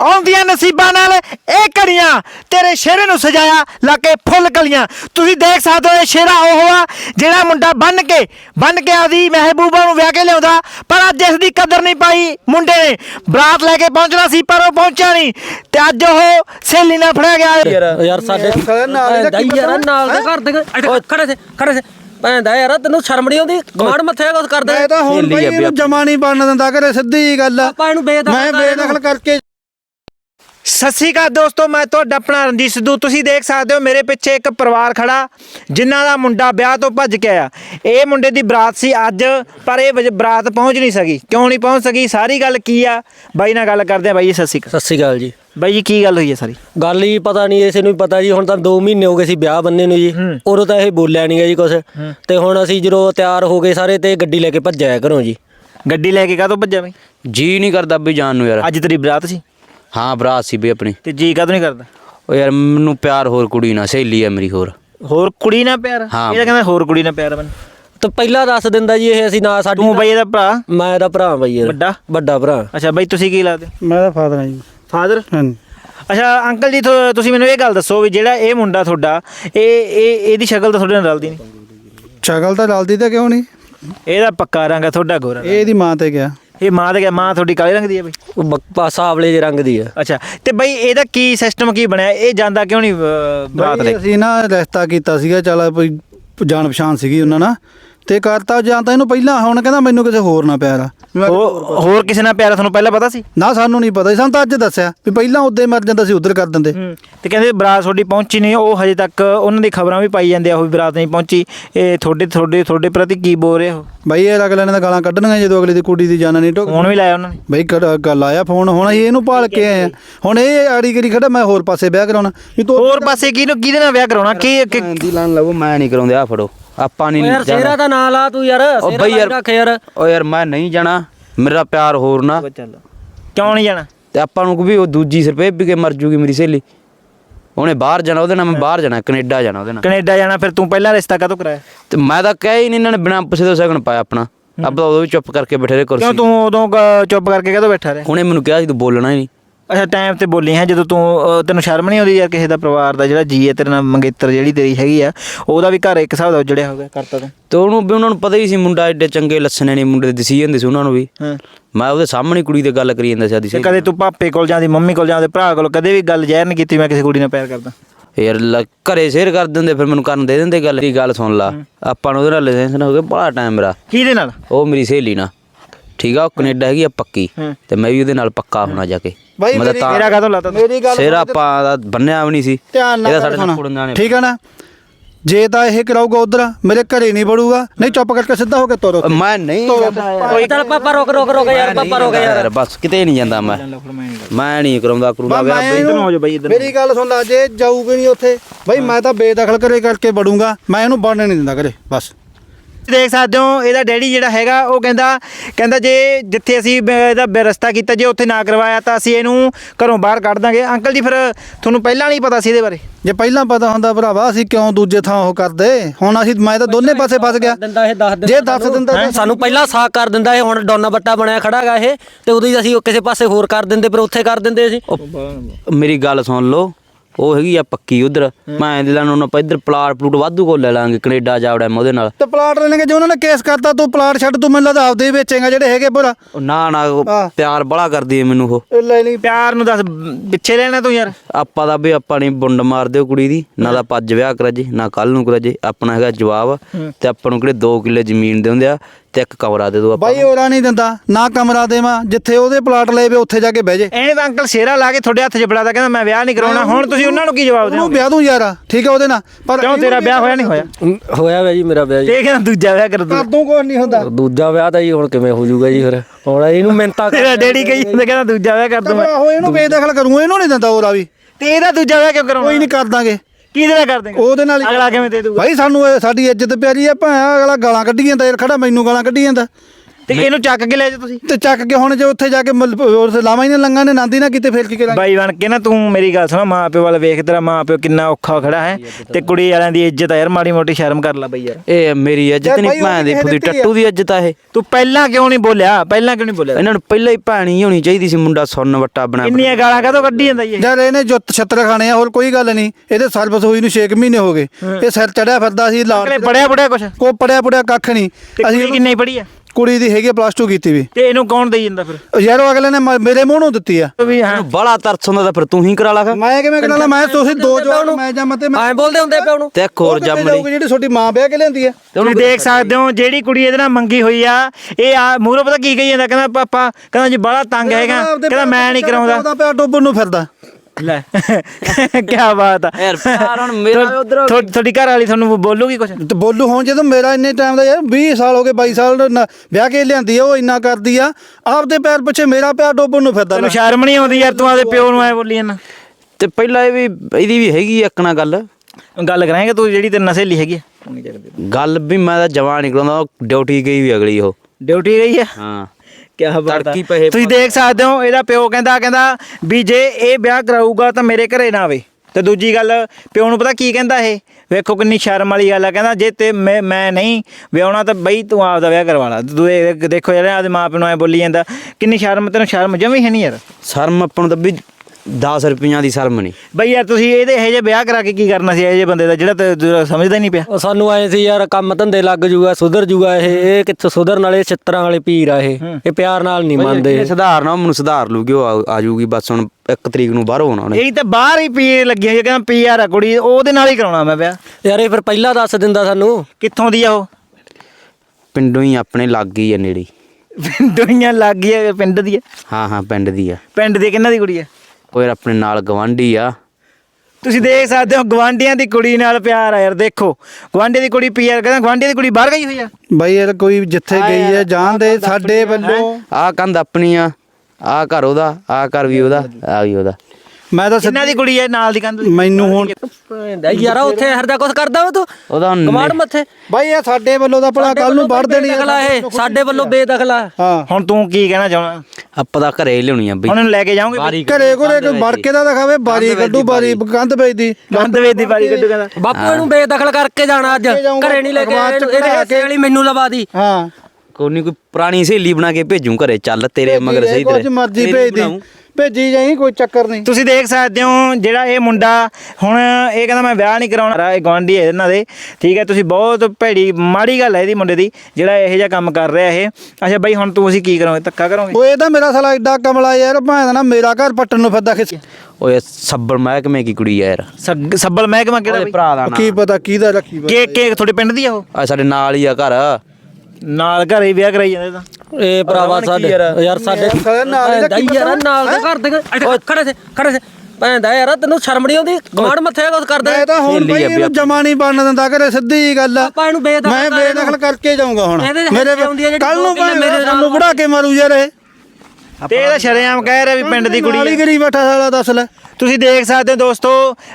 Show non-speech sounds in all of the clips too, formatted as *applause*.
ਆਉਂਦੀਆਂ ਨਸੀਬਾਂ ਨਾਲ ਇਹ ਘੜੀਆਂ ਤੇਰੇ ਸ਼ੇਰੇ ਨੂੰ ਸਜਾਇਆ ਲਾ ਕੇ ਫੁੱਲ ਕਲੀਆਂ। ਤੁਸੀਂ ਦੇਖ ਸਕਦੇ ਹੋ ਇਹ ਸ਼ੇਰਾ ਉਹ ਆ ਜਿਹੜਾ ਮੁੰਡਾ ਬੰਨ ਕੇ ਬੰਨ ਕੇ ਆਦੀ ਮਹਿਬੂਬਾ ਨੂੰ ਵਿਆਹ ਕੇ ਲਿਆਉਂਦਾ ਪਰ ਅੱਜ ਇਸ ਦੀ ਕਦਰ ਨਹੀਂ ਪਾਈ ਮੁੰਡੇ ਨੇ। ਬਰਾਤ ਲੈ ਕੇ ਪਹੁੰਚਣਾ ਸੀ ਪਰ ਉਹ ਪਹੁੰਚਿਆ ਨਹੀਂ। ਤੇ ਅੱਜ ਉਹ ਸਹੇਲੀ ਨਾਲ ਫੜਿਆ ਗਿਆ ਯਾਰ ਸਾਡੇ ਨਾਲ ਦਾ ਯਾਰ ਨਾਲ ਦੇ ਘਰ ਦੇ ਖੜੇ ਸੇ ਖੜੇ ਸੇ। ਭੈਂਦਾ ਯਾਰ ਤੈਨੂੰ ਸ਼ਰਮ ਨਹੀਂ ਆਉਂਦੀ? ਕਮਾੜ ਮੱਥੇ ਕੁਝ ਕਰਦੇ ਮੈਂ ਤਾਂ ਹੁਣ ਬਈ ਇਹਨੂੰ ਜਮਾ ਨਹੀਂ ਬਣਨ ਦਿੰਦਾ ਘਰੇ ਸਿੱਧੀ ਗੱਲ ਆ। ਆਪਾਂ ਇਹਨੂੰ ਬੇਦਖਲ ਮੈਂ ਕਰ। ਬੇਦਖਲ ਕਰਕੇ ਸਤਿ ਸ਼੍ਰੀ ਅਕਾਲ ਦੋਸਤੋ ਮੈਂ ਤੁਹਾਡਾ ਆਪਣਾ ਰਣਜੀਤ ਸਿੱਧੂ। ਤੁਸੀਂ ਦੇਖ ਸਕਦੇ ਹੋ ਮੇਰੇ ਪਿੱਛੇ ਇੱਕ ਪਰਿਵਾਰ ਖੜਾ ਜਿਨ੍ਹਾਂ ਦਾ ਮੁੰਡਾ ਵਿਆਹ ਤੋਂ ਭੱਜ ਕੇ ਆਇਆ। ਇਹ ਮੁੰਡੇ ਦੀ ਬਰਾਤ ਸੀ ਅੱਜ ਪਰ ਇਹ ਵਜ- ਬਰਾਤ ਪਹੁੰਚ ਨਹੀਂ ਸਕੀ। ਕਿਉਂ ਨਹੀਂ ਪਹੁੰਚ ਸਕੀ? ਸਾਰੀ ਗੱਲ ਕੀ ਆ? ਬਾਈ ਨਾਲ ਗੱਲ ਕਰਦੇ ਆ ਬਾਈ ਜੀ ਸਤਿ ਸ਼੍ਰੀ ਅਕਾਲ। ਸਤਿ ਸ਼੍ਰੀ ਅਕਾਲ ਜੀ। ਬਾਈ ਜੀ ਕੀ ਗੱਲ ਹੋਈ ਹੈ ਸਾਰੀ? ਗੱਲ ਹੀ ਪਤਾ ਨਹੀਂ ਇਸੇ ਨੂੰ ਵੀ ਪਤਾ ਜੀ ਹੁਣ ਤਾਂ 2 ਮਹੀਨੇ ਹੋ ਗਏ ਸੀ ਵਿਆਹ ਬੰਨੇ ਨੂੰ ਜੀ। ਹੂੰ। ਉਦੋਂ ਤਾਂ ਇਹ ਬੋਲਿਆ ਨਹੀਂ ਗਾ ਜੀ ਕੁਛ। ਤੇ ਹੁਣ ਅਸੀਂ ਜਦੋਂ ਤਿਆਰ ਹੋ ਗਏ ਸਾਰੇ ਤੇ ਗੱਡੀ ਲੈ ਕੇ ਭੱਜਿਆ ਘਰੋਂ ਜੀ। ਗੱਡੀ ਲੈ ਕੇ ਕਾਹਤੋਂ ਭੱਜਿਆ ਬਾਈ? ਜੀ ਨਹੀਂ ਕਰਦਾ ਵੀ ਜਾਣ ਨੂੰ ਯਾਰ। ਅੱਜ ਤੇਰੀ ਬਰਾਤ ਸੀ? ਹਾਂ ਭਰਾ ਸੀ ਵੀ ਆਪਣੀ। ਤੇ ਜੀ ਕਾਹਤੋਂ ਨਹੀਂ ਕਰਦਾ? ਉਹ ਯਾਰ ਮੈਨੂੰ ਪਿਆਰ ਹੋਰ ਕੁੜੀ ਨਾਲ ਸਹੇਲੀ ਆ ਮੇਰੀ ਹੋਰ। ਹੋਰ ਕੁੜੀ ਨਾਲ ਪਿਆਰ? ਹਾਂ। ਇਹ ਤਾਂ ਕਹਿੰਦਾ ਹੋਰ ਕੁੜੀ ਨਾਲ ਪਿਆਰ ਬਣ ਤਾਂ ਪਹਿਲਾਂ ਦੱਸ ਦਿੰਦਾ ਜੀ ਇਹ ਅਸੀਂ ਨਾ ਸਾਡੀ ਤੂੰ ਬਾਈ ਇਹਦਾ ਭਰਾ? ਮੈਂ ਇਹਦਾ ਭਰਾ ਬਾਈ ਯਾਰ। ਵੱਡਾ? ਵੱਡਾ ਭਰਾ। ਅੱਛਾ ਬਾਈ ਤੁਸੀਂ ਕੀ ਲੱਗਦੇ? ਮੈਂ ਤਾਂ ਫਾਦਰ ਹਾਂ ਜੀ। ਫਾਦਰ? ਹਾਂਜੀ। ਅੱਛਾ ਅੰਕਲ ਜੀ ਤੁ- ਤੁਸੀਂ ਮੈਨੂੰ ਇਹ ਗੱਲ ਦੱਸੋ ਵੀ ਜਿਹੜਾ ਇਹ ਮੁੰਡਾ ਤੁਹਾਡਾ ਇਹ ਇਹ ਇਹਦੀ ਸ਼ਕਲ ਤਾਂ ਤੁਹਾਡੇ ਨਾਲ ਰਲਦੀ ਨਹੀਂ ਸ਼ਕਲ ਤਾਂ ਰਲਦੀ ਤਾਂ ਕਿਉਂ ਨਹੀਂ ਇਹਦਾ ਪੱਕਾ ਰੰਗ ਆ ਤੁਹਾਡਾ ਗੋਰਾ ਇਹ ਇਹਦੀ ਮਾਂ ਤੇ ਗਿਆ। ਇਹ ਮਾਂ ਦੇ ਗਿਆ ਮਾਂ ਤੁਹਾਡੀ ਕਾਲੇ ਰੰਗ ਦੀ ਹੈ ਬਈ? ਉਹ ਬੱਪਾ ਸਾਵਲੇ ਜਿਹੇ ਰੰਗ ਦੀ ਆ। ਅੱਛਾ ਤੇ ਬਈ ਇਹਦਾ ਕੀ ਸਿਸਟਮ ਕੀ ਬਣਿਆ? ਇਹ ਜਾਂਦਾ ਕਿਉਂ ਨਹੀਂ ਬਰਾਤ ਲੈ? ਅਸੀਂ ਨਾ ਰਿਸ਼ਤਾ ਕੀਤਾ ਸੀਗਾ ਚੱਲ ਕੋਈ ਜਾਣ ਪਛਾਣ ਸੀਗੀ ਉਹਨਾਂ ਨਾਲ। ਤੇ ਕਰਤਾ ਜਾਂ ਤਾਂ ਇਹਨੂੰ ਪਹਿਲਾਂ ਹੁਣ ਕਹਿੰਦਾ ਮੈਨੂੰ ਕਿਸੇ ਹੋਰ ਨਾਲ ਪਿਆਰ ਆ। ਵੀ ਮੈਂ- ਉਹ ਹੋਰ ਕਿਸੇ ਨਾਲ ਪਿਆਰ ਤੁਹਾਨੂੰ ਪਹਿਲਾਂ ਪਤਾ ਸੀ? ਨਾ ਸਾਨੂੰ ਨਹੀਂ ਪਤਾ ਸੀ। ਸਾਨੂੰ ਤਾਂ ਅੱਜ ਦੱਸਿਆ ਵੀ ਪਹਿਲਾਂ ਉੱਦੇ ਮਰ ਜਾਂਦਾ ਸੀ ਉਧਰ ਕਰ ਦਿੰਦੇ। ਤੇ ਕਹਿੰਦੇ ਬਰਾਤ ਤੁਹਾਡੀ ਪਹੁੰਚੀ ਨਹੀਂ ਉਹ ਹਜੇ ਤੱਕ ਉਹਨਾਂ ਦੀ ਖਬਰਾਂ ਵੀ ਪਾਈ ਜਾਂਦੇ ਆ ਉਹ ਵੀ ਬਰਾਤ ਨਹੀਂ ਪਹੁੰਚੀ। ਇਹ ਤੁਹਾਡੇ ਤੁਹਾਡੇ ਤੁਹਾਡੇ ਪ੍ਰਤੀ ਕੀ ਬੋਲ ਰਹੇ ਹੋ? ਬਈ ਇਹ ਅਗਲੇ ਨੇ ਤਾਂ ਗਾਲਾਂ ਕੱਢਣੀਆਂ ਜਦੋਂ ਅਗਲੇ ਦੀ ਕੁੜੀ ਦੀ ਜਾਨ ਨਹੀਂ ਟੁੱਕ ਫੋਨ ਵੀ ਲਾਇਆ ਉਹਨਾਂ ਨੇ? ਬਈ ਕਰ- ਗੱਲ ਆਇਆ ਫੋਨ ਹੁਣ ਅਸੀਂ ਇਹਨੂੰ ਭਾਲ ਕੇ ਆਏ ਆ। ਹੁਣ ਇਹ ਆੜੀ ਗਰੀ ਖੜਾ ਮੈਂ ਹੋਰ ਪਾਸੇ ਵਿਆਹ ਕਰਾਉਣਾ। ਵੀ ਤੂੰ ਹੋਰ ਪਾਸੇ ਕਿਹਨੂੰ ਕਿਹਦੇ ਨਾਲ ਵਿਆਹ ਕਰਾਉਣਾ? ਕੀ ਕੀ- ਦੀ ਲਾਣ ਲਵੋ ਮੈਂ ਨਹੀਂ ਕਰਾਉਂਦੇ ਆ ਫੜੋ। ਆਪਾਂ ਨਹੀਂ ਯਾਰ ਜਾਣਾ। ਸ਼ੇਰਾ ਦਾ ਨਾਂ ਲਾ ਤੂੰ ਯਾਰ ਉਹ ਸ਼ੇਰਾ ਬਈ ਯਾਰ ਰੱਖ ਯਾਰ ਓ ਯਾਰ ਮੈਂ ਨਹੀਂ ਜਾਣਾ ਮੇਰਾ ਪਿਆਰ ਹੋਰ ਨਾ। ਚੱਲ। ਕਿਉਂ ਨਹੀਂ ਜਾਣਾ? ਤੇ ਆਪਾਂ ਨੂੰ ਵੀ ਉਹ ਦੂਜੀ ਸਰਪੇ ਵੀ ਕੇ ਮਰ ਜੂਗੀ ਮੇਰੀ ਸਹੇਲੀ। ਉਹਨੇ ਬਾਹਰ ਜਾਣਾ ਉਹਦੇ ਨਾਲ ਮੈਂ ਬਾਹਰ ਜਾਣਾ ਕੈਨੇਡਾ ਜਾਣਾ ਉਹਦੇ ਨਾਲ। ਕੈਨੇਡਾ ਜਾਣਾ ਫਿਰ ਤੂੰ ਪਹਿਲਾਂ ਰਿਸ਼ਤਾ ਕਾਹਤੋਂ ਕਰਾਇਆ? ਤੇ ਮੈਂ ਤਾਂ ਕਹਿ ਹੀ ਨਹੀਂ ਇਹਨਾਂ ਨੇ ਬਿਨਾਂ ਪੁੱਛੇ ਤੋਂ ਸਗਨ ਪਾਇਆ ਆਪਣਾ। ਆਪਾਂ ਤਾਂ ਉਦੋਂ ਵੀ ਚੁੱਪ ਕਰਕੇ ਬੈਠੇ ਰਹੇ ਕਿਉਂ ਕੁਰਸੀ ਤੂੰ। ਉਦੋਂ ਕ- ਚੁੱਪ ਕਰਕੇ ਕਦੋਂ ਬੈਠਾ ਰਿਹਾ? ਉਹਨੇ ਮੈਨੂੰ ਕਿਹਾ ਸੀ ਤੂੰ ਬੋਲਣਾ ਹੀ ਨਹੀਂ। ਅੱਛਾ ਟਾਈਮ ਤੇ ਬੋਲੀ ਹੈ ਜਦੋਂ ਤੂੰ ਅਹ, ਤੈਨੂੰ ਸ਼ਰਮ ਨਹੀਂ ਆਉਂਦੀ ਯਾਰ ਕਿਸੇ ਦਾ ਪਰਿਵਾਰ ਦਾ ਜਿਹੜਾ ਜੀ ਹੈ ਤੇਰੇ ਨਾਲ ਮੰਗੇਤਰ ਜਿਹੜੀ ਤੇਰੀ ਹੈਗੀ ਆ ਉਹਦਾ ਵੀ ਘਰ ਇੱਕ ਹਿਸਾਬ ਦਾ ਉਜੜਿਆ ਹੋ ਗਿਆ ਕਰਤਾ ਤੂੰ? ਤੇ ਉਹਨੂੰ ਵੀ ਉਹਨਾਂ ਨੂੰ ਪਤਾ ਹੀ ਸੀ ਮੁੰਡਾ ਐਡੇ ਚੰਗੇ ਲੱਸਣੇ ਨਹੀਂ ਮੁੰਡੇ ਦੇ ਦਿਸੀ ਜਾਂਦੇ ਸੀ ਉਹਨਾਂ ਨੂੰ ਵੀ। ਹਾਂ। ਮੈਂ ਉਹਦੇ ਸਾਹਮਣੇ ਕੁੜੀ ਤੇ ਗੱਲ ਕਰੀ ਜਾਂਦਾ ਸੀ ਆਦੀ ਤੇ ਕਦੇ ਤੂੰ ਪਾਪੇ ਕੋਲ ਜਾਂਦੀ ਮੰਮੀ ਕੋਲ ਜਾਂਦੇ ਭਰਾ ਕੋਲ ਕਦੇ ਵੀ ਗੱਲ ਜ਼ਹਿਰ ਨਹੀਂ ਕੀਤੀ ਮੈਂ ਕਿਸੇ ਕੁੜੀ ਨਾਲ ਪਿਆਰ ਕਰਦਾ? ਯਾਰ ਲ- ਘਰੇ ਸ਼ੇਅਰ ਕਰ ਦਿੰਦੇ ਫਿਰ ਮੈਨੂੰ ਕਰਨ ਦੇ ਦਿੰਦੇ ਗੱਲ। ਦੀ ਗੱਲ ਸੁਣ ਲਾ। ਆਪਾਂ ਨੂੰ ਉਹਦੇ ਨਾਲ ਲਾਇਸੈਂਸ ਹੋ ਗਿਆ ਬੜਾ ਟਾਈਮ ਮੇਰਾ। ਕਿਹਦੇ ਨਾਲ? ਉਹ ਮੇਰੀ ਸਹੇਲੀ ਨਾਲ। ਠੀਕ ਆ ਉਹ ਕੈਨੇਡਾ ਹੈਗੀ ਆ ਪੱਕੀ। ਤੇ ਮੈਂ ਵੀ ਉਹਦੇ ਨਾਲ ਪੱਕਾ ਹੋਣਾ ਜਾ ਕੇ। ਬਾਈ ਤਾਂ ਮੇਰੀ- ਤਾਂ ਕਾਹਤੋਂ ਲਾਤਾ ਤੂੰ? ਮੇਰੀ ਗੱਲ ਸਿਰ ਆਪਾਂ ਦਾ ਬੰਨਿਆ ਵੀ ਨਹੀਂ ਸੀ। ਧਿਆਨ ਨਾਲ ਸਾਡੇ। ਕੁੜੀਆਂ ਨੇ ਠੀਕ ਹੈ ਨਾ? ਜੇ ਤਾਂ ਇਹ ਕਰਾਊਗਾ ਉਧਰ ਮੇਰੇ ਘਰੇ ਨਹੀਂ ਵੜੂਗਾ ਨਹੀਂ ਚੁੱਪ ਕਰਕੇ ਸਿੱਧਾ ਹੋ ਕੇ ਤੁਰ। ਮੈਂ ਨਹੀਂ ਓਏ ਚੱਲ ਪਾਪਾ ਰੋਕ ਰੋਕ ਰੋਕ ਯਾਰ ਪਾਪਾ ਰੋਕ ਯਾਰ। ਬਸ ਕਿਤੇ ਨਹੀਂ ਜਾਂਦਾ ਮੈਂ। ਮੈਂ ਨਹੀਂ ਕਰਾਉਂਦਾ ਮੈਂ ਬਈ ਇੱਧਰ ਨੂੰ ਹੋ ਜਾ ਬਾਈ ਇੱਧਰ ਮੇਰੀ ਗੱਲ ਸੁਣ ਲੈ ਜੇ ਜਾਊਗੀ ਨਹੀਂ ਉੱਥੇ ਬਈ ਮੈਂ ਤਾਂ ਬੇਦਖਲ ਕਰੇ ਕਰਕੇ ਵੜੂੰਗਾ ਮੈਂ ਇਹਨੂੰ ਵੜਨ ਨਹੀਂ ਦਿੰਦਾ ਘਰੇ ਬਸ। ਦੇਖ ਸਕਦੇ ਹੋ ਇਹਦਾ ਡੈਡੀ ਜਿਹੜਾ ਹੈਗਾ ਉਹ ਕਹਿੰਦਾ ਕਹਿੰਦਾ ਜੇ ਜਿੱਥੇ ਅਸੀਂ ਇਹਦਾ ਰਸਤਾ ਕੀਤਾ ਜੇ ਉੱਥੇ ਨਾ ਕਰਵਾਇਆ ਤਾਂ ਅਸੀਂ ਇਹਨੂੰ ਘਰੋਂ ਬਾਹਰ ਕੱਢ ਦਾਂਗੇ। ਅੰਕਲ ਜੀ ਫਿਰ ਤੁਹਾਨੂੰ ਪਹਿਲਾਂ ਨਹੀਂ ਪਤਾ ਸੀ ਇਹਦੇ ਬਾਰੇ? ਜੇ ਪਹਿਲਾਂ ਪਤਾ ਹੁੰਦਾ ਭਰਾਵਾ ਅਸੀਂ ਕਿਉਂ ਦੂਜੇ ਥਾਂ ਉਹ ਕਰਦੇ? ਹੁਣ ਅਸੀਂ ਮੈਂ ਤਾਂ ਦੋਨੇ ਪਾਸੇ ਫਸ ਗਿਆ। ਜੇ ਦੱਸ ਦਿੰਦਾ ਤਾਂ ਸਾਨੂੰ ਪਹਿਲਾਂ ਸਾਕ ਕਰ ਦਿੰਦਾ ਇਹ ਹੁਣ ਡੋਨਾ ਬੱਟਾ ਬਣਿਆ ਖੜਾਗਾ ਇਹ ਤੇ ਉਦੋਂ ਹੀ ਅਸੀਂ ਕਿਸੇ ਪਾਸੇ ਹੋਰ ਕਰ ਦਿੰਦੇ ਪਰ ਉੱਥੇ ਕਰ ਦਿੰਦੇ ਅਸੀਂ। ਮੇਰੀ ਗੱਲ ਸੁਣ ਲਓ ਉਹ ਹੈਗੀ ਆ ਪੱਕੀ ਉਧਰ। ਮੈਂ ਇਹਦੇ ਨਾਲ ਉਹਨਾਂ ਆਪਾਂ ਇੱਧਰ ਪਲਾਟ ਪਲੂਟ ਵਾਧੂ ਕੋਲ ਲੈ ਲਾਂਗੇ ਕੈਨੇਡਾ ਜਾ ਵੜਿਆ ਮੈਂ ਉਹਦੇ ਨਾਲ। ਤੇ ਪਲਾਟ ਲੈਣਗੇ ਜੇ ਉਹਨਾਂ ਨੇ ਕੇਸ ਕਰਤਾ ਤੂੰ ਪਲਾਟ ਛੱਡ ਤੂੰ ਮੈਨੂੰ ਲੱਗਦਾ ਆਪਦੇ ਵੇਚੇਗਾ ਜਿਹੜੇ ਹੈਗੇ ਉਹ ਨਾ ਨਾ ਉਹ ਆਹ। ਪਿਆਰ ਬੜਾ ਕਰਦੀ ਹੈ ਮੈਨੂੰ ਉਹ। ਇਹ ਲੈ ਲਈ। ਪਿਆਰ ਨੂੰ ਦੱਸ ਪਿੱਛੇ ਲੈਣਾ ਤੂੰ ਯਾਰ। ਆਪਾਂ ਦਾ ਵੀ ਆਪਾਂ ਨਹੀਂ ਬੁੰਡ ਮਾਰ ਦਿਓ ਕੁੜੀ ਦੀ ਨਾ ਦਾ ਪੱਜ ਵਿਆਹ ਕਰਾ ਜੇ ਨਾ ਕੱਲ ਨੂੰ ਕਰਾ ਜੇ ਆਪਣਾ ਹੈਗਾ ਜਵਾਬ। ਤੇ ਆਪਾਂ ਨੂੰ ਕਿਹੜੇ 2 ਕਿੱਲੇ ਜ਼ਮੀਨ ਦੇ ਹੁੰਦੇ ਆ ਤੇ ਇੱਕ ਕਮਰਾ ਦੇ ਦੋ ਆਪਾਂ ਬਾਈ ਉਹਰਾ ਨਹੀਂ ਦਿੰਦਾ ਨਾ ਕਮਰਾ ਦੇਵਾਂ ਜਿੱਥੇ ਉਹਦੇ ਪਲਾਟ ਲਏ ਵੇ ਉੱਥੇ ਜਾ ਕੇ ਬਹਿ ਜੇ। ਐਂ ਤਾਂ ਅੰਕਲ ਸ਼ੇਰਾ ਲਾ ਕੇ ਤੁਹਾਡੇ ਹੱਥ 'ਚ ਫੜਾਦਾ ਕਹਿੰਦਾ ਮੈਂ ਵਿਆਹ ਨਹੀਂ ਕਰਾਉਣਾ। ਹੁਣ ਤੁਸੀਂ ਉਹਨਾਂ ਨੂੰ ਕੀ ਜਵਾਬ ਉਹਨੂੰ ਦਿਓਗੇ? ਵਿਆਹ ਦੂੰ ਯਾਰ ਠੀਕ ਹੈ ਉਹਦੇ ਨਾਲ। ਪਰ ਕਿਉਂ ਤੇਰਾ ਵਿਆਹ ਹੋਇਆ ਨਹੀਂ ਹੋਇਆ? ਹੋਇਆ ਵਾ ਜੀ ਮੇਰਾ ਵਿਆਹ ਜੀ। ਤੇ ਕਹਿੰਦਾ ਦੂਜਾ ਵਿਆਹ ਕਰ ਦੂੰ। ਕਰ ਦੂੰ ਕੋਈ ਨਹੀਂ ਹੁੰਦਾ। ਦੂਜਾ ਵਿਆਹ ਤਾਂ ਜੀ ਹੁਣ ਕਿਵੇਂ ਹੋ ਜਾਊਗਾ ਜੀ ਫਿਰ? ਹੁਣ ਇਹਨੂੰ ਮਿੰਤਾ ਤੇਰਾ ਡੈਡੀ ਕਹੀ ਜਾਂਦਾ ਕਹਿੰਦਾ ਦੂਜਾ ਵਿਆਹ ਕਰ ਦੂੰ ਮੈਂ। ਆਹੋ ਇਹਨੂੰ ਬੇਦਖਲ ਕਰੂੰ ਇਹਨੂੰ ਨਹੀਂ ਦਿੰਦਾ ਉਹਰਾ ਵੀ। ਤੇ ਇਹਦਾ ਦੂਜਾ ਵਿਆਹ ਕਿਉਂ ਕਰਾਉਣਾ? ਕੋਈ ਨਹੀਂ ਕਰ ਦਾਂਗੇ। ਕਿਹਦੇ ਨਾਲ ਕਰ ਦੇਂਗੇ? ਉਹਦੇ ਨਾਲ ਹੀ- ਅਗਲਾ ਕਿਵੇਂ ਦੇ ਦੂਗਾ ਭਾਈ ਸਾਨੂੰ ਇਹ ਸਾਡੀ ਇੱਜ਼ਤ ਪਿਆਰੀ ਆ ਭਾਂ ਅਗਲਾ ਗਾਲਾਂ ਕੱਢੀ ਜਾਂਦਾ ਯਾਰ ਖੜਾ ਮੈਨੂੰ ਗਾਲਾਂ ਕੱਢੀ ਜਾਂਦਾ। ਤੇ ਇਹਨੂੰ ਚੱਕ ਕੇ ਲੈ ਜਾ ਤੁਸੀਂ। ਤੇ ਚੱਕ ਕੇ ਹੁਣ ਜੇ ਉੱਥੇ ਜਾ ਕੇ ਲਾਵਾਂ ਹੀ ਨਾ ਲੰਗਾ ਨੇ ਨਾਂਦੀ ਨਾ ਕਿਤੇ ਫੇਰ ਕੀ ਕਰਾਂਗੇ? ਬਾਈ ਬਣ ਕੇ ਨਾ ਤੂੰ ਮੇਰੀ ਗੱਲ ਸੁਣ ਮਾਂ ਪਿਓ ਵੱਲ ਵੇਖ ਤੇਰਾ ਮਾਂ ਪਿਓ ਕਿੰਨਾ ਔਖਾ ਖੜਾ ਹੈ ਤੇ ਕੁੜੀ ਵਾਲਿਆਂ ਦੀ ਇੱਜ਼ਤ ਆ ਯਾਰ ਮਾੜੀ ਮੋਟੀ ਸ਼ਰਮ ਕਰ ਲੈ ਬਈ ਯਾਰ। ਇਹ ਮੇਰੀ ਇੱਜ਼ਤ ਨਹੀਂ ਭੈਣ ਦੀ ਫੁੱਦੀ। ਟੱਟੂ ਦੀ ਇੱਜ਼ਤ ਆ ਇਹ। ਤੂੰ ਪਹਿਲਾਂ ਕਿਉਂ ਨਹੀਂ ਬੋਲਿਆ? ਪਹਿਲਾਂ ਕਿਉਂ ਨਹੀਂ ਬੋਲਿਆ? ਇਹਨਾਂ ਨੂੰ ਪਹਿਲਾਂ ਹੀ ਭੈਣੀ ਹੋਣੀ ਚਾਹੀਦੀ ਸੀ ਮੁੰਡਾ ਸੁੰਨ ਵੱਟਾ ਬਣਾ ਇੰਨੀਆਂ ਗਾਲਾਂ ਕਾਹਤੋਂ ਕੱਢੀ ਜਾਂਦਾ ਇਹ? ਯਾਰ ਇਹਨੇ ਜੁੱਤ ਛੱਤਰ ਖਾਣੇ ਆ ਹੋਰ ਕੋਈ ਗੱਲ ਨਹੀਂ। ਇਹਦੇ ਸਰਵਿਸ ਹੋਈ ਨੂੰ 6 ਮਹੀਨੇ ਹੋ ਗਏ। ਇਹ ਸਿਰ ਚੜਿਆ ਫਿਰਦਾ ਸੀ ਲਾਲ ਅਗਲੇ ਪੜਿਆ ਪੜਿਆ ਕੁਛ? ਕੋ ਪੜਿਆ ਪੜਿਆ ਕੱਖ ਨਹੀਂ। ਅਸੀਂ ਕਿੰਨੀ ਪੜੀ ਆ? ਕੁੜੀ ਦੀ ਹੈਗੀ ਪਲੱਸ 2 ਕੀਤੀ ਵੀ। ਤੇ ਇਹਨੂੰ ਕੌਣ ਦੇਈ ਜਾਂਦਾ ਫਿਰ? ਯਾਰ ਉਹ ਅਗਲੇ ਨੇ ਮ- ਮੇਰੇ ਮੂੰਹ ਨੂੰ ਦਿੱਤੀ ਆ। ਵੀ ਹਾਂ। ਬੜਾ ਤਰਸ ਹੁੰਦਾ ਤਾਂ ਫਿਰ ਤੂੰ ਹੀ ਕਰਾ ਲਾ ਮੈਂ ਕਿਵੇਂ ਕਰਾਂ ਮੈਂ ਤੁਸੀਂ ਦੋ ਜਵਾਬ ਮੈਂ ਜਾਂ ਮਤੇ ਮੈਂ ਐਂ ਬੋਲਦੇ ਹੁੰਦੇ ਪਿਓ ਨੂੰ ਤੇ ਇੱਕ ਹੋਰ ਜੰਮੜੀ ਜਿਹੜੀ ਤੁਹਾਡੀ ਮਾਂ ਵਿਆਹ ਕੇ ਲਿਆਂਦੀ ਆ? ਤੁਸੀਂ ਦੇਖ ਸਕਦੇ ਹੋ ਜਿਹੜੀ ਕੁੜੀ ਇਹਦੇ ਨਾਲ ਮੰਗੀ ਹੋਈ ਆ ਇਹ ਆ ਮੂਹਰੋਂ ਪਤਾ ਕੀ ਕਹੀ ਜਾਂਦਾ ਕਹਿੰਦਾ ਪਾਪਾ ਕਹਿੰਦਾ ਜੀ ਬੜਾ ਤੰਗ ਹੈਗਾ ਕਹਿੰਦਾ ਮੈਂ ਨਹੀਂ ਕਰਾਉਂਦਾ। ਉਹਦਾ ਪਿਆ ਡੋਬਰ ਨੂੰ ਫਿਰਦਾ। ਲੈ। *laughs* ਕੀ ਬਾਤ ਆ। ਯਾਰ ਪਿਆਰ ਹੁਣ ਮੇਰਾ ਤੁਹਾ- ਉਧਰ ਤੁਹਾ- ਤੁਹਾਡੀ ਘਰ ਵਾਲੀ ਤੁਹਾਨੂੰ ਬੋਲੂਗੀ ਕੁਛ? ਤੇ ਬੋਲੂ ਹੁਣ ਜਦੋਂ ਮੇਰਾ ਇੰਨੇ ਟਾਈਮ ਦਾ ਯਾਰ 20 ਸਾਲ ਹੋ ਗਏ 22 ਸਾਲ ਨਾ- ਵਿਆਹ ਕੇ ਲਿਆਂਦੀ ਆ ਉਹ ਇੰਨਾ ਕਰਦੀ ਆ। ਆਪਦੇ ਪੈਰ ਪਿੱਛੇ ਮੇਰਾ ਪਿਆ ਡੋਬਰ ਨੂੰ ਫਿਰਦਾ ਤੈਨੂੰ ਸ਼ਰਮ ਨਹੀਂ ਆਉਂਦੀ ਯਾਰ ਤੂੰ ਆਪਦੇ ਪਿਓ ਨੂੰ ਐ ਬੋਲੀ ਜਾਂਦਾ। ਤੇ ਪਹਿਲਾਂ ਇਹ ਵੀ ਇਹਦੀ ਵੀ ਹੈਗੀ ਇੱਕ ਨਾ ਗੱਲ। ਗੱਲ ਕਰਾਂਗੇ ਤੂੰ ਜਿਹੜੀ ਤੇਰੇ ਨਸੇਲੀ ਹੈਗੀ ਆ। ਗੱਲ ਵੀ ਮੈਂ ਤਾਂ ਜਵਾਨ ਨਿਕਲਦਾ ਡਿਊਟੀ ਗਈ ਵੀ ਅਗਲੀ ਉਹ। ਡਿਊਟੀ ਗਈ ਆ? ਹਾਂ। ਕੀ ਬਾਤ ਆ। ਤੜਕੀ ਪਹੇ ਤੁਸੀਂ ਦੇਖ ਸਕਦੇ ਹੋ ਇਹਦਾ ਪਿਓ ਕਹਿੰਦਾ ਕਹਿੰਦਾ ਵੀ ਜੇ ਇਹ ਵਿਆਹ ਕਰਾਊਗਾ ਤਾਂ ਮੇਰੇ ਘਰੇ ਨਾ ਆਵੇ। ਤੇ ਦੂਜੀ ਗੱਲ ਪਿਓ ਨੂੰ ਪਤਾ ਕੀ ਕਹਿੰਦਾ ਇਹ? ਵੇਖੋ ਕਿੰਨੀ ਸ਼ਰਮ ਵਾਲੀ ਗੱਲ ਆ। ਕਹਿੰਦਾ ਜੇ ਤੇ ਮੈਂ ਮੈਂ ਨਹੀਂ ਵਿਆਹਣਾ ਤਾਂ ਬਈ ਤੂੰ ਆਪ ਦਾ ਵਿਆਹ ਕਰਵਾ ਲਾ। ਤੂੰ ਇਹ ਦੇਖੋ ਯਾਰ ਆਦੇ ਮਾਂ ਪਿਓ ਨੂੰ ਐ ਬੋਲੀ ਜਾਂਦਾ। ਕਿੰਨੀ ਸ਼ਰਮ ਤੈਨੂੰ ਸ਼ਰਮ ਜਮੀ ਹੈ ਨਹੀਂ ਯਾਰ। ਸ਼ਰਮ ਆਪਾਂ ਨੂੰ ਤਾਂ ਵੀ 10 ਰੁਪਈਆਂ ਦੀ ਸ਼ਰਮ ਨਹੀਂ। ਬਈ ਯਾਰ ਤੁਸੀਂ ਇਹਦੇ ਇਹੋ ਜਿਹੇ ਵਿਆਹ ਕਰਾ ਕੇ ਕੀ ਕਰਨਾ ਸੀ ਇਹੋ ਜਿਹੇ ਬੰਦੇ ਦਾ ਜਿਹੜਾ ਤੇ ਸਮਝਦਾ ਹੀ ਨਹੀਂ ਪਿਆ। ਉਹ ਸਾਨੂੰ ਆਏ ਸੀ ਯਾਰ ਕੰਮ ਧੰਦੇ ਲੱਗ ਜੂਗਾ ਸੁਧਰ ਜੂਗਾ ਇਹ ਇਹ ਕਿੱਥੇ ਸੁਧਰਨ ਵਾਲੇ ਛਿੱਤਰਾਂ ਵਾਲੇ ਪੀਰ ਆ ਇਹ। ਇਹ ਪਿਆਰ ਨਾਲ ਨਹੀਂ ਮੰਨਦੇ। ਇਹ ਸੁਧਾਰਨਾ ਉਹ ਮੈਨੂੰ ਸੁਧਾਰ ਲੂਗੀ ਉਹ ਆ- ਆ ਜੂਗੀ ਬਸ ਹੁਣ ਇੱਕ ਤਰੀਕ ਨੂੰ ਬਾਹਰੋਂ ਆਉਣਾ ਉਹਨੇ। ਇਹ ਤਾਂ ਬਾਹਰ ਹੀ ਪੀ ਲੱਗੀ ਹੋਈ ਹੈ ਕਹਿੰਦਾ ਪੀਆਰ ਆ ਕੁੜੀ ਉਹਦੇ ਨਾਲ ਹੀ ਕਰਾਉਣਾ ਮੈਂ ਵਿਆਹ। ਯਾਰ ਇਹ ਫਿਰ ਪਹਿਲਾਂ ਦੱਸ ਦਿੰਦਾ ਸਾਨੂੰ। ਕਿੱਥੋਂ ਦੀ ਆ ਉਹ? ਪਿੰਡੋਂ ਹੀ ਆਪਣੇ ਲੱਗ ਗਈ ਆ ਨੇੜੇ ਦੁਨੀਆ ਲੱਗ ਗਈ ਹੈ ਪਿੰਡ ਦੀ ਹੈ ਹਾਂ ਹਾਂ ਪਿੰਡ ਦੀ ਆ। ਪਿੰਡ ਦੀ ਕਿੰਨਾ ਦੀ ਕੁੜੀ ਹੈ ਕੋਈ ਆਪਣੇ ਨਾਲ ਗਵਾਂਢੀ ਆ। ਤੁਸੀਂ ਦੇਖ ਸਕਦੇ ਹੋ ਗਵਾਂਡੀਆਂ ਦੀ ਕੁੜੀ ਨਾਲ ਪਿਆਰ ਆ ਯਾਰ ਦੇਖੋ। ਗਵਾਂਡੀ ਦੀ ਕੁੜੀ ਪੀਆਰ ਕਹਿੰਦਾ ਗਵਾਂਡੀ ਦੀ ਕੁੜੀ ਬਾਹਰ ਗਈ ਹੋਈ ਆ? ਬਾਈ ਯਾਰ ਕੋਈ ਜਿੱਥੇ ਗਈ ਹੈ ਜਾਣਦੇ ਸਾਡੇ ਵੱਲੋਂ। ਆਹ ਕੰਧ ਆਪਣੀ ਆ ਆਹ ਘਰ ਉਹਦਾ ਆਹ ਘਰ ਵੀ ਉਹਦਾ ਆ ਵੀ ਉਹਦਾ। ਮੈਂ ਤਾਂ ਕਿੰਨਾ ਦੀ ਕੁੜੀ ਹੈ ਨਾਲ ਦੀ ਕੰਧ ਦੀ? ਮੈਨੂੰ ਹੁਣ ਯਾਰ ਉੱਥੇ ਹਰਦਾ ਕੁਛ ਕਰਦਾ ਵਾ ਤੂੰ? ਉਹਦਾ ਕਮਾੜ ਮੱਥੇ। ਬਾਈ ਇਹ ਸਾਡੇ ਵੱਲੋਂ ਦਾ ਭਲਾ ਕੱਲ ਨੂੰ ਵੜ ਦੇਣੀ ਬੇਦਖਲ ਆ। ਇਹ ਸਾਡੇ ਵੱਲੋਂ ਬੇਦਖਲ। ਹਾਂ। ਹੁਣ ਤੂੰ ਕੀ ਕਹਿਣਾ ਚਾਹਣਾ? ਆਪਾਂ ਤਾਂ ਘਰੇ ਲਿਆਉਣੀ ਆ ਬਈ। ਹੁਣ ਇਹਨੂੰ ਲੈ ਕੇ ਜਾਓਗੇ? ਘਰੇ ਕੋਲੇ ਕੋਈ ਵੜ ਕੇ ਦਾ ਦਿਖਾਵੇ ਬਾਰੀ ਕੱਢੂ ਬਾਰੀ ਕੰਧ ਵੇਚਦੀ। ਕੰਧ ਵੇਚ ਦੀ ਬਾਰੀ ਕੱਢੂ ਕਹਿੰਦਾ। ਬਾਪੂ ਇਹਨੂੰ ਬੇਦਖਲ ਕਰਕੇ ਜਾਣਾ ਅੱਜ। ਜਾਊਂਗਾ, ਘਰੇ ਨਹੀਂ ਲੈ ਕੇ ਅਖਬਾਰ ਚ ਇਹਨੂੰ- ਇਹਦੇ ਕਢਾ ਹਿੱਸੇ ਵਾਲੀ ਮੈਨੂੰ ਲਵਾ ਦੀ। ਹਾਂ। ਕੋਈ ਨਹੀਂ ਕੋਈ ਪੁਰਾਣੀ ਸਹੇਲੀ ਬਣਾ ਕੇ ਭੇਜੂ ਘਰੇ। ਚੱਲ ਤੇਰੇ ਮਗਰ ਸਹੀ ਕੁਝ ਤੇਰੇ ਮਰਜ਼ੀ ਤੇਰੀ ਭੇਜਦੀ। ਬਣਾਊਂ। ਭੇਜੀ ਜਾਈ ਕੋਈ ਚੱਕਰ ਨਹੀਂ। ਤੁਸੀਂ ਦੇਖ ਸਕਦੇ ਹੋ ਜਿਹੜਾ ਇਹ ਮੁੰਡਾ ਹੁਣ ਇਹ ਕਹਿੰਦਾ ਮੈਂ ਵਿਆਹ ਨਹੀਂ ਕਰਾਉਣਾ। ਇਹ ਗਵਾਂਢੀ ਹੈ ਇਹਨਾਂ ਦੇ ਠੀਕ ਹੈ ਤੁਸੀਂ ਬਹੁਤ ਭੈੜੀ ਮਾੜੀ ਗੱਲ ਹੈ ਇਹਦੀ ਮੁੰਡੇ ਦੀ ਜਿਹੜਾ ਇਹੋ ਜਿਹਾ ਕੰਮ ਕਰ ਰਿਹਾ ਇਹ। ਅੱਛਾ ਬਾਈ ਹੁਣ ਤੁਸੀਂ ਕੀ ਕਰੋਗੇ? ਧੱਕਾ ਕਰੋਗੇ? ਉਹ ਇਹਦਾ ਮੇਰਾ ਸਾਲਾ ਐਡਾ ਕਮਲਾ ਯਾਰ ਭਾਂ ਨਾ ਮੇਰਾ ਘਰ ਪੱਟਣ ਨੂੰ ਫਿਰਦਾ ਖਿੱਚ। ਓਏ ਸੱਬਲ ਮਹਿਕਮੇ ਕੀ ਕੁੜੀ ਆ ਯਾਰ? ਸੱਬਲ ਮਹਿਕਮਾ ਕਿਹੜਾ ਬਈ? ਭਰਾ ਦਾ ਨਾਂ ਕੀ ਪਤਾ ਕਿਹਦਾ ਰੱਖੀ ਕੇ ਕੇ ਤੁਹਾਡੇ ਪਿੰਡ ਦੀ ਆ ਉਹ? ਆ ਸਾਡੇ ਨਾਲ ਹੀ ਆ ਘਰ। ਨਾਲ ਘਰੇ ਹੀ ਵਿਆਹ ਕਰਾਈ ਜਾਂਦੇ ਤਾਂ। ਇਹ ਭਰਾਵਾ ਸਾਡੇ ਯਾਰ। ਸਾਡੇ ਨਾਲ ਦਾ ਕੀ ਯਾਰ ਨਾਲ ਦੇ ਘਰ ਦੇ ਖੜੇ ਸੇ ਖੜੇ ਸੇ। ਭੈਂਦਾ ਯਾਰ ਤੈਨੂੰ ਸ਼ਰਮ ਨਹੀਂ ਆਉਂਦੀ? ਕਮਾੜ ਮੱਥੇ ਕੁਛ ਕਰਦਾ ਮੈਂ ਤਾਂ ਹੁਣ ਬਈ ਇਹਨੂੰ ਜਮਾ ਨਹੀਂ ਬਣਨ ਦਿੰਦਾ ਘਰੇ ਸਿੱਧੀ ਗੱਲ ਆ। ਆਪਾਂ ਇਹਨੂੰ ਬੇਦਖਲ ਮੈਂ ਕਰ ਬੇਦਖਲ। ਕਰਕੇ ਜਾਊਂਗਾ ਹੁਣ। ਮੇਰੇ ਕੱਲ ਨੂੰ ਮੇਰੇ ਬੁੜਾ ਕੇ ਮਾਰੂ ਯਾਰ ਇਹ। ਤੇ ਇਹਦਾ ਸ਼ਰੇਆਮ ਕਹਿ ਰਿਹਾ ਵੀ ਪਿੰਡ ਦੀ ਕੁੜੀ ਨਾਲ ਹੀ ਹੈ। ਗਰੀ ਬੈਠਾ ਸਾਲਾ ਦੱਸ ਲੈ ਤੁਸੀਂ ਦੇਖ ਸਕਦੇ ਹੋ ਦੋਸਤੋ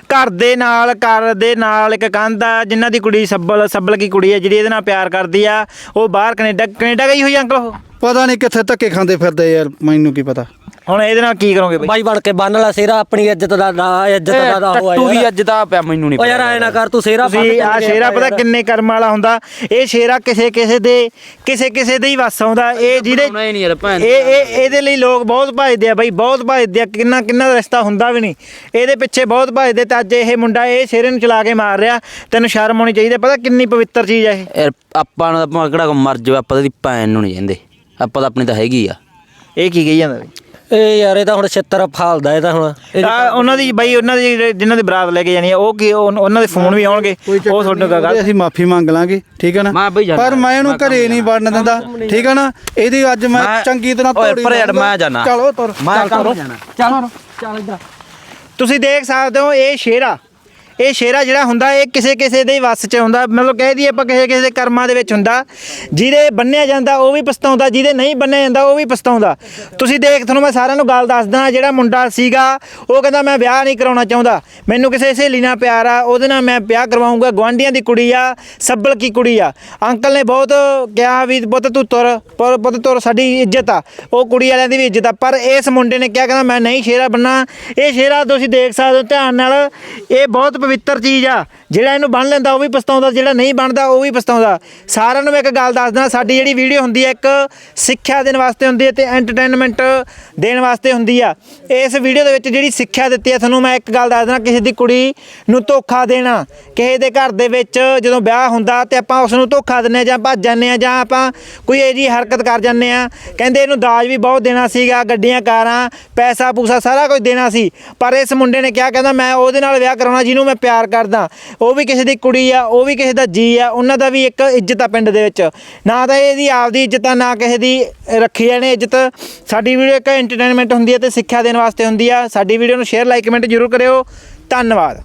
ਘਰ ਦੇ ਨਾਲ ਘਰ ਦੇ ਨਾਲ ਇੱਕ ਕੰਧ ਆ ਜਿਨ੍ਹਾਂ ਦੀ ਕੁੜੀ ਸੱਬਲ ਸੱਬਲ ਕੀ ਕੁੜੀ ਹੈ ਜਿਹੜੀ ਇਹਦੇ ਨਾਲ ਪਿਆਰ ਕਰਦੀ ਆ ਉਹ ਬਾਹਰ ਕੈਨੇਡਾ ਕੈਨੇਡਾ ਗਈ ਹੋਈ ਅੰਕਲ ਉਹ ਪਤਾ ਨਹੀਂ ਕਿੱਥੇ ਧੱਕੇ ਖਾਂਦੇ ਫਿਰਦੇ ਯਾਰ ਮੈਨੂੰ ਕੀ ਪਤਾ ਹੁਣ ਇਹਦੇ ਨਾਲ ਕੀ ਕਰੋਗੇ ਬਈ? ਬਾਈ ਬਣ ਕੇ ਬੰਨ ਲੈ ਸੇਰਾ ਆਪਣੀ ਇੱਜ਼ਤ ਦਾ ਦਾ ਇੱਜ਼ਤ ਦਾ ਦਾ ਹੋਇਆ ਟੱਟੂ ਦੀ ਅੱਜ ਦਾ ਪਿਆ ਮੈਨੂੰ ਨਹੀਂ ਓ ਯਾਰ ਐ ਨਾ ਕਰ ਤੂੰ ਸੇਰਾ ਬੰਨ ਤੁਸੀਂ ਆ ਸ਼ੇਰਾ ਪਤਾ ਕਿੰਨੇ ਕਰਮ ਵਾਲਾ ਹੁੰਦਾ? ਇਹ ਸ਼ੇਰਾ ਕਿਸੇ ਕਿਸੇ ਦੇ ਕਿਸੇ ਕਿਸੇ ਦੇ ਹੀ ਵਸ ਆਉਂਦਾ। ਇਹ ਜਿਹਦੇ ਬਣਾਉਣਾ ਹੀ ਨਹੀਂ ਯਾਰ ਭੈਣ ਇਹ ਇਹ ਇਹਦੇ ਲਈ ਲੋਕ ਬਹੁਤ ਭਜਦੇ ਆ ਬਈ ਬਹੁਤ ਭਜਦੇ ਆ। ਕਿੰਨਾ ਕਿੰਨਾ ਦਾ ਰਿਸ਼ਤਾ ਹੁੰਦਾ ਵੀ ਨਹੀਂ। ਇਹਦੇ ਪਿੱਛੇ ਬਹੁਤ ਭਜਦੇ ਤੇ ਅੱਜ ਇਹ ਮੁੰਡਾ ਇਹ ਸ਼ੇਰੇ ਨੂੰ ਚਲਾ ਕੇ ਮਾਰ ਰਿਹਾ। ਤੈਨੂੰ ਸ਼ਰਮ ਆਉਣੀ ਚਾਹੀਦੀ ਹੈ। ਪਤਾ ਕਿੰਨੀ ਪਵਿੱਤਰ ਚੀਜ਼ ਹੈ ਇਹ। ਯਾਰ ਆਪਾਂ ਨੂੰ ਆਪਾਂ ਕਿਹੜਾ ਮਰ ਜਾਵੇ ਆਪਾਂ ਤਾਂ ਦੀ ਭੈਣ ਨੂੰ ਨਹੀਂ ਜਾਂਦੇ ਆਪਾਂ ਤਾਂ ਆਪਣੀ ਤਾਂ ਹੈਗੀ ਆ। ਇਹ ਕੀ ਕਹੀ ਜਾਂਦਾ ਬਈ? ਇਹ ਯਾਰ ਇਹ ਤਾਂ ਹੁਣ ਛਿੱਤਰ ਫਾਲਦਾ ਇਹ ਤਾਂ ਹੁਣ ਇਹ ਆ, ਉਹਨਾਂ ਦੀ ਬਈ ਉਹਨਾਂ ਦੀ ਜਿਹੜੇ- ਜਿਨ੍ਹਾਂ ਦੀ ਬਰਾਤ ਲੈ ਕੇ ਜਾਣੀ ਆ ਉਹ ਕੀ ਉਹ- ਉਹਨਾਂ ਦੇ ਫੋਨ ਵੀ ਆਉਣਗੇ ਉਹ ਤੁਹਾਡੇ ਕੋਲ ਗੱਲ ਅਸੀਂ ਮਾਫੀ ਮੰਗ ਲਾਂਗੇ ਠੀਕ ਹੈ ਨਾ ਮੈਂ ਬਈ ਜਾਨਾ। ਪਰ ਮੈਂ ਇਹਨੂੰ ਘਰੇ ਨਹੀਂ ਵੜਨ ਦਿੰਦਾ ਠੀਕ ਹੈ ਨਾ ਇਹਦੀ ਅੱਜ ਮੈਂ ਮੈਂ- ਚੰਗੀ ਤਰ੍ਹਾਂ ਓਏ ਧੋੜੀ ਪਰ ਯਾਰ। ਮੈਂ ਜਾਨਾ। ਚਲੋ ਤੁਰ ਮੈਂ ਕੰਮ। ਜਾਣਾ ਚੱਲ ਚੱਲ ਇੱਧਰ ਤੁਸੀਂ ਦੇਖ ਸਕਦੇ ਹੋ ਇਹ ਸ਼ੇਰਾ ਇਹ ਸ਼ੇਰਾ ਜਿਹੜਾ ਹੁੰਦਾ, ਇਹ ਕਿਸੇ ਕਿਸੇ ਦੇ ਵੱਸ 'ਚ ਹੁੰਦਾ, ਮਤਲਬ ਕਹਿ ਦਈਏ ਆਪਾਂ ਕਿਸੇ ਕਿਸੇ ਦੇ ਕਰਮਾਂ ਦੇ ਵਿੱਚ ਹੁੰਦਾ, ਜਿਹਦੇ ਬੰਨਿਆ ਜਾਂਦਾ, ਉਹ ਵੀ ਪਛਤਾਉਂਦਾ, ਜਿਹਦੇ ਨਹੀਂ ਬੰਨਿਆ ਜਾਂਦਾ, ਉਹ ਵੀ ਪਛਤਾਉਂਦਾ। ਤੁਸੀਂ ਦੇਖ, ਤੁਹਾਨੂੰ ਮੈਂ ਸਾਰਿਆਂ ਨੂੰ ਗੱਲ ਦੱਸਦਾ, ਜਿਹੜਾ ਮੁੰਡਾ ਸੀਗਾ, ਉਹ ਕਹਿੰਦਾ, ਮੈਂ ਵਿਆਹ ਨਹੀਂ ਕਰਾਉਣਾ ਚਾਹੁੰਦਾ। ਮੈਨੂੰ ਕਿਸੇ ਸਹੇਲੀ ਨਾਲ ਪਿਆਰ ਆ, ਉਹਦੇ ਨਾਲ ਮੈਂ ਵਿਆਹ ਕਰਵਾਉਂਗਾ ਗਵਾਂਢੀਆਂ ਦੀ ਕੁੜੀ ਆ, ਸੱਬਲ ਕੀ ਕੁੜੀ ਆ। ਅੰਕਲ ਨੇ ਬਹੁਤ ਕਿਹਾ ਵੀ, ਪੁੱਤ ਤੂੰ ਤੁਰ ਪਰ ਪੁੱਤ ਤੁਰ, ਸਾਡੀ ਇੱਜ਼ਤ ਆ। ਉਹ ਕੁੜੀ ਵਾਲਿਆਂ ਦੀ ਵੀ ਇੱਜ਼ਤ ਆ, ਪਰ ਇਸ ਮੁੰਡੇ ਨੇ ਕਿਹਾ, ਕਹਿੰਦਾ, ਮੈਂ ਨਹੀਂ ਸ਼ੇਰਾ ਬੰਨਾ ਇਹ ਸ਼ੇਰਾ ਤੁਸੀਂ ਦੇਖ ਸਕਦੇ ਹੋ, ਧਿਆਨ ਨਾਲ, ਇਹ ਬਹੁਤ ਪਵਿੱਤਰ ਚੀਜ਼ ਆ। ਜਿਹੜਾ ਇਹਨੂੰ ਬੰਨ ਲੈਂਦਾ, ਉਹ ਵੀ ਪਛਤਾਉਂਦਾ, ਜਿਹੜਾ ਨਹੀਂ ਬਣਦਾ, ਉਹ ਵੀ ਪਛਤਾਉਂਦਾ। ਸਾਰਿਆਂ ਨੂੰ ਮੈਂ ਇੱਕ ਗੱਲ ਦੱਸਦਾ ਸਾਡੀ ਜਿਹੜੀ ਵੀਡੀਓ ਹੁੰਦੀ ਹੈ ਇੱਕ ਸਿੱਖਿਆ ਦੇਣ ਵਾਸਤੇ ਹੁੰਦੀ ਹੈ ਤੇ ਐਂਟਰਟੇਨਮੈਂਟ ਦੇਣ ਵਾਸਤੇ ਹੁੰਦੀ ਆ। ਇਸ ਵੀਡੀਓ ਦੇ ਵਿੱਚ ਜਿਹੜੀ ਸਿੱਖਿਆ ਦਿੱਤੀ ਹੈ ਤੁਹਾਨੂੰ ਮੈਂ ਇੱਕ ਗੱਲ ਦੱਸਦਾ ਕਿਸੇ ਦੀ ਕੁੜੀ ਨੂੰ ਧੋਖਾ ਦੇਣਾ, ਕਿਸੇ ਦੇ ਘਰ ਦੇ ਵਿੱਚ ਜਦੋਂ ਵਿਆਹ ਹੁੰਦਾ ਤੇ ਆਪਾਂ ਉਸ ਨੂੰ ਧੋਖਾ ਦਿੰਨੇ ਆ ਜਾਂ ਭੱਜ ਜਾਂਦੇ ਆ ਜਾਂ ਆਪਾਂ ਕੋਈ ਇਹ ਜੀ ਹਰਕਤ ਕਰ ਜਾਂਦੇ ਆ। ਕਹਿੰਦੇ ਇਹਨੂੰ ਦਾਜ ਵੀ ਬਹੁਤ ਦੇਣਾ ਸੀਗਾ, ਗੱਡੀਆਂ, ਕਾਰਾਂ ਪੈਸਾ ਪੂਸਾ ਸਾਰਾ ਕੁਝ ਦੇਣਾ ਸੀ। ਪਰ ਇਸ ਮੁੰਡੇ ਨੇ ਕਿਹਾ, ਕਹਿੰਦਾ ਮੈਂ ਉਹਦੇ ਨਾਲ ਵਿਆਹ ਕਰਾਉਣਾ, ਜਿਹਨੂੰ ਮੈਂ ਪਿਆਰ ਕਰਦਾ। ਉਹ ਵੀ ਕਿਸੇ ਦੀ ਕੁੜੀ ਆ, ਉਹ ਵੀ ਕਿਸੇ ਦਾ ਜੀ ਆ, ਉਹਨਾਂ ਦਾ ਵੀ ਇੱਕ ਇੱਜ਼ਤ ਆ ਪਿੰਡ ਦੇ ਵਿੱਚ। ਨਾ ਤਾਂ ਇਹਦੀ ਆਪਦੀ ਇੱਜ਼ਤ ਆ, ਨਾ ਕਿਸੇ ਦੀ ਰੱਖੀ ਜਾਣੇ ਇੱਜ਼ਤ। ਸਾਡੀ ਵੀਡੀਓ ਇੱਕ ਐਂਟਰਟੇਨਮੈਂਟ ਹੁੰਦੀ ਹੈ ਤੇ ਸਿੱਖਿਆ ਦੇਣ ਵਾਸਤੇ ਹੁੰਦੀ ਆ। ਸਾਡੀ ਵੀਡੀਓ ਨੂੰ ਸ਼ੇਅਰ ਲਾਈਕ ਕਮੈਂਟ ਜ਼ਰੂਰ ਕਰਿਓ। ਧੰਨਵਾਦ।